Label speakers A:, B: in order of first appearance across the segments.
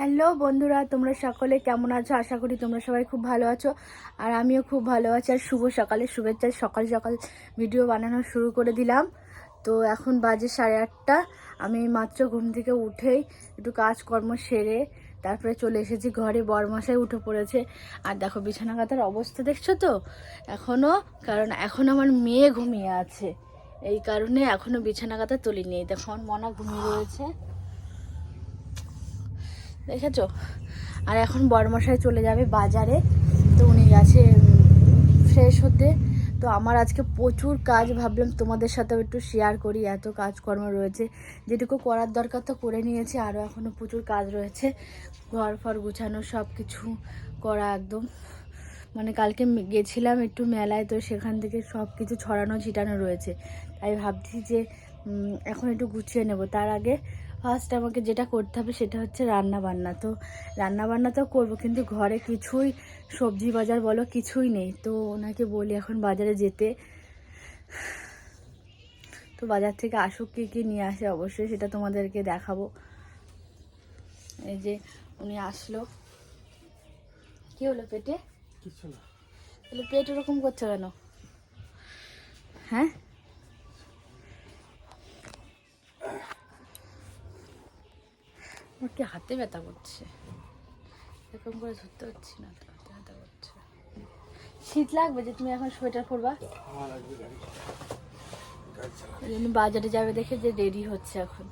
A: Hello বন্ধুরা, তোমরা সকলে কেমন আছো? আশা করি তোমরা সবাই খুব ভালো আছো। আর আমিও খুব ভালো আছি। আর শুভ সকালে শুভেচ্ছা। সকাল সকাল ভিডিও বানানো শুরু করে দিলাম। তো এখন বাজে সাড়ে আটটা। আমি মাত্র ঘুম থেকে উঠেই একটু কাজকর্ম সেরে তারপরে চলে এসেছি ঘরে। বরমশাই উঠে পড়েছে। আর দেখো, বিছানা কাতার অবস্থা দেখছ তো? এখনও কারণ এখন আমার মেয়ে ঘুমিয়ে আছে। এই কারণে এখনও বিছানা কাতা তুলিনি। দেখো, আমার মনা ঘুমিয়ে রয়েছে। দেখেছ? আর এখন বড়মশাই চলে যাবে বাজারে। তো উনি গেছে ফ্রেশ হতে। তো আমার আজকে প্রচুর কাজ ভাবলাম তোমাদের সাথেও একটু শেয়ার করি। এত কাজকর্ম রয়েছে। যেটুকু করার দরকার তো করে নিয়েছি। আরও এখনও প্রচুর কাজ রয়েছে। ঘর ফর গুছানো সব কিছু করা একদম। মানে কালকে গেছিলাম একটু মেলায়, তো সেখান থেকে সব কিছু ছড়ানো ছিটানো রয়েছে। তাই ভাবছি যে এখন একটু গুছিয়ে নেব। তার আগে ফার্স্ট আমাকে যেটা করতে হবে সেটা হচ্ছে রান্না বান্না তো রান্না বান্না তো করব কিন্তু ঘরে কিছুই সবজি বাজার বলো কিছুই নেই। তো ওনাকে বলি এখন বাজারে যেতে। তো বাজার থেকে আসুক কী কী নিয়ে আসে অবশ্যই সেটা তোমাদেরকে দেখাবো। এই যে উনি আসলো। কি হলো পেটে?
B: কিছু না।
A: তাহলে পেট ওরকম করছে কেন? হ্যাঁ? আমার কি হাতে ব্যথা করছে? এরকম করে ধরতে পারছি না তো হাতে ব্যথা করছে। শীত লাগবে যে তুমি এখন সোয়েটার পরবা? বাজারে যাবে দেখে যে রেডি হচ্ছে এখন।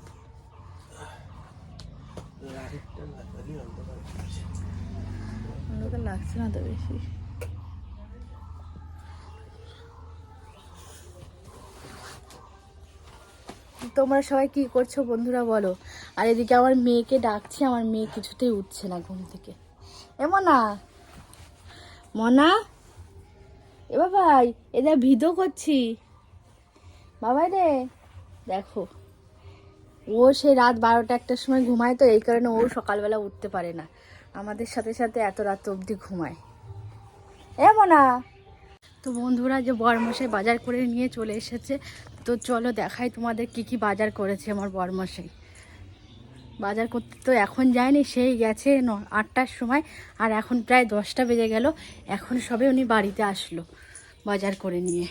A: লাগছে না তো বেশি। তোমরা সবাই কি করছ বন্ধুরা বলো। আর এদিকে আমার মেয়েকে ডাকছি, আমার মেয়ে কিছুতেই উঠছে না ঘুম থেকে। এ মনা মনা, এ বাবাই এদের ভিডিও করছি। বাবাই রে, দেখো, ও সে রাত বারোটা একটার সময় ঘুমায় তো, এই কারণে ও সকালবেলা উঠতে পারে না। আমাদের সাথে সাথে এত রাত অবধি ঘুমায়। এ মনা, তো বন্ধুরা যে বরমশাই বাজার করে নিয়ে চলে এসেছে তো চলো দেখাই তোমাদের কি কি বাজার করেছে আমার বরমশাই বাজার করতে তো এখন যায়নি, সেই গেছে ন, আটটার সময়, আর এখন প্রায় দশটা বেজে গেল, এখন সবে উনি বাড়িতে আসলো বাজার করে নিয়ে।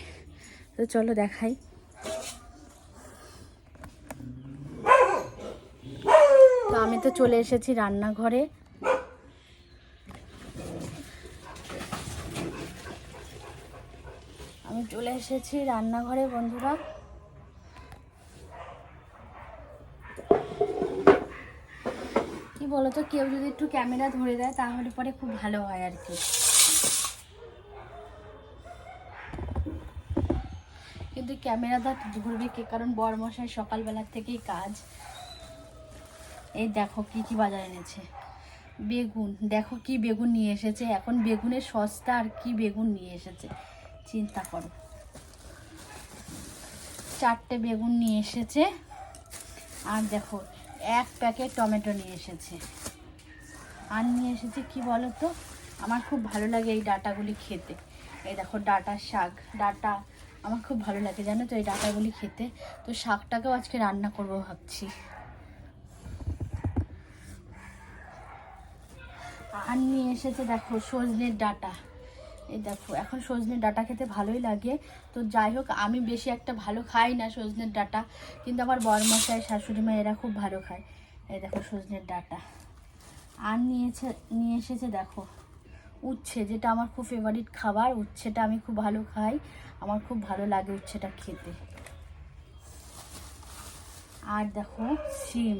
A: তো চলো দেখাই। তো আমি তো চলে এসেছি রান্নাঘরে। আমি চলে এসেছি রান্নাঘরে, বন্ধুরা। কি বলতো, কেউ যদি একটু ক্যামেরা ধরে দেয়, তাহলে পরে খুব ভালো হয় আর কি। কিন্তু ক্যামেরাটা ধরবে কে? কারণ বরমশাই সকালবেলার থেকেই কাজ। এই দেখো কি কি বাজার এনেছে। বেগুন, দেখো কি বেগুন নিয়ে এসেছে। এখন বেগুনের সস্তা আর কি বেগুন নিয়ে এসেছে, চিন্তা করো। চারটে বেগুন নিয়ে এসেছে। আর দেখো এক প্যাকেট টমেটো নিয়ে এসেছে। আর নিয়ে এসেছে কি বলো তো আমার খুব ভালো লাগে এই ডাটাগুলি খেতে। এই দেখো ডাটা শাক, ডাটা আমার খুব ভালো লাগে, জানো তো এই ডাটাগুলি খেতে। তো শাকটাকেও আজকে রান্না করব ভাবছি। আর নিয়ে এসেছে দেখো সজনের ডাটা। এই দেখো, এখন সজনের ডাটা খেতে ভালোই লাগে। তো যাই হোক, আমি বেশি একটা ভালো খাই না সজনের ডাটা, কিন্তু আমার বরমশাই শাশুড়ি মা এরা খুব ভালো খায়। এই দেখো সজনের ডাটা। আর নিয়েছে, নিয়ে এসেছে দেখো, উচ্ছে, যেটা আমার খুব ফেভারিট খাবার, উচ্ছেটা আমি খুব ভালো খাই। আমার খুব ভালো লাগে উচ্ছেটা খেতে। আর দেখো, শিম।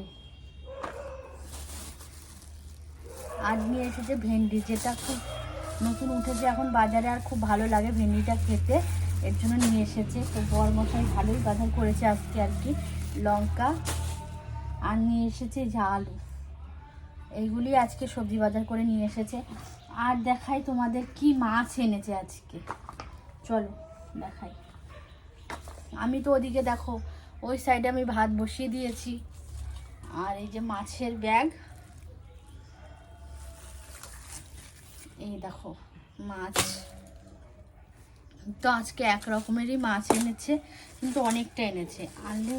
A: আর নিয়ে এসেছে ভেন্ডি, যেটা খুব নতুন উঠেছে, এখন বাজারে আর খুব ভালো লাগে ভেন্ডিটা খেতে। এর জন্য নিয়ে এসেছে। তো বর মশাই ভালোই বাজার করেছে আজকে আর কি। লঙ্কা আর নিয়ে এসেছে আলু। এইগুলি আজকে সবজি বাজার করে নিয়ে এসেছে। আর দেখাই তোমাদের কি মাছ এনেছে আজকে। চলো, দেখাই। আমি তো ওদিকে দেখো, ওই সাইডে আমি ভাত বসিয়ে দিয়েছি। আর এই যে মাছের ব্যাগ। এই দেখো, মাছ। তো আজকে এক রকমেরই মাছ এনেছে, কিন্তু অনেকটা এনেছে। আলু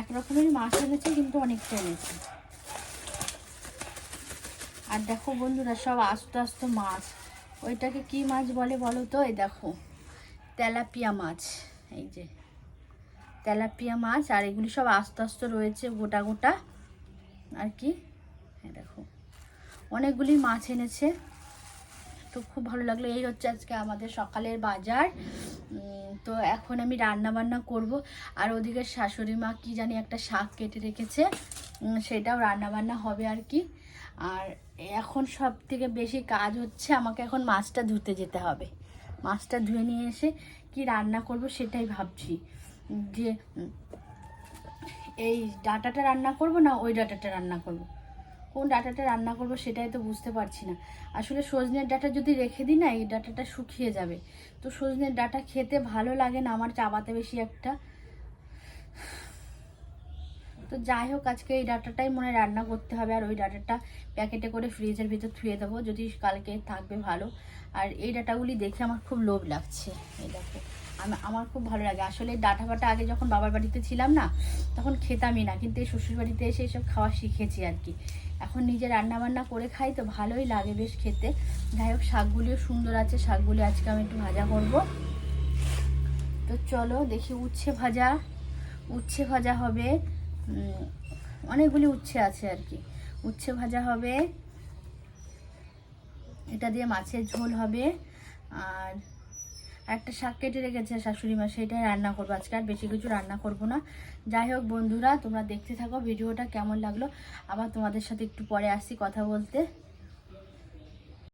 A: এক রকমেরই মাছ এনেছে, কিন্তু অনেকটা এনেছে। আর দেখো বন্ধুরা, সব আস্তে আস্তে মাছ। ওইটাকে কি মাছ বলে বলো তো? এই দেখো, তেলাপিয়া মাছ। এই যে, তেলাপিয়া মাছ, আর এগুলি সব আস্তে আস্তে রয়েছে গোটা গোটা। আর কি? দেখো, অনেকগুলি মাছ এনেছে। তো খুব ভালো লাগল। এই হচ্ছে আজকে আমাদের সকালের বাজার। তো এখন আমি রান্না বান্না করব। আর ওদিকে শাশুড়ি মা কি জানি একটা শাক কেটে রেখেছে। সেটাও রান্না বান্না হবে আর কি। আর এখন সব থেকে বেশি কাজ হচ্ছে আমাকে এখন মাছটা ধুতে যেতে হবে। মাছটা ধুয়ে নিয়ে এসে কি রান্না করব সেটাই ভাবছি। যে এই ডাটাটা রান্না করব না ওই ডাটাটা রান্না করব? কোন ডাটাটা রান্না করব সেটাই তো বুঝতে পারছি না। আসলে সজনের ডাটা যদি রেখে দিই না, এই ডাটাটা শুকিয়ে যাবে। তো সজনের ডাটা খেতে ভালো লাগে না, আমার চাবাতে বেশি একটা। তো যাই হোক, আজকে এই ডাটাটাই মনে রান্না করতে হবে, আর ওই ডাটাটা প্যাকেটে করে ফ্রিজের ভিতর থুয়ে দেবো, যদি কালকে থাকবে ভালো। আর এই ডাটাগুলি দেখে আমার খুব লোভ লাগছে, এই দেখো। আমার খুব ভালো লাগে। আসলে ডাটা ফাটা আগে যখন বাবার বাড়িতে ছিলাম না, তখন খেতামই না। কিন্তু এই শ্বশুর বাড়িতে এসে এইসব খাওয়া শিখেছি আর কি। এখন নিজে রান্না বান্না করে খাই তো ভালোই লাগে বেশ খেতে। যাই হোক, শাকগুলিও সুন্দর আছে। শাকগুলি আজকে আমি একটু ভাজা করব। তো চলো দেখি উচ্ছে ভাজা। উচ্ছে ভাজা হবে অনেকগুলি উচ্ছে আছে আর কি। উচ্ছে ভাজা হবে, এটা দিয়ে মাছের ঝোল হবে। আর একটা শাক কেটে রেখেছে শাশুড়ি মা, সেটাই রান্না করব। আজকে আর বেশি কিছু রান্না করব না। যাই হোক বন্ধুরা, তোমরা দেখতে থাকো ভিডিওটা কেমন লাগল। আবার তোমাদের সাথে একটু পরে আসছি কথা বলতে।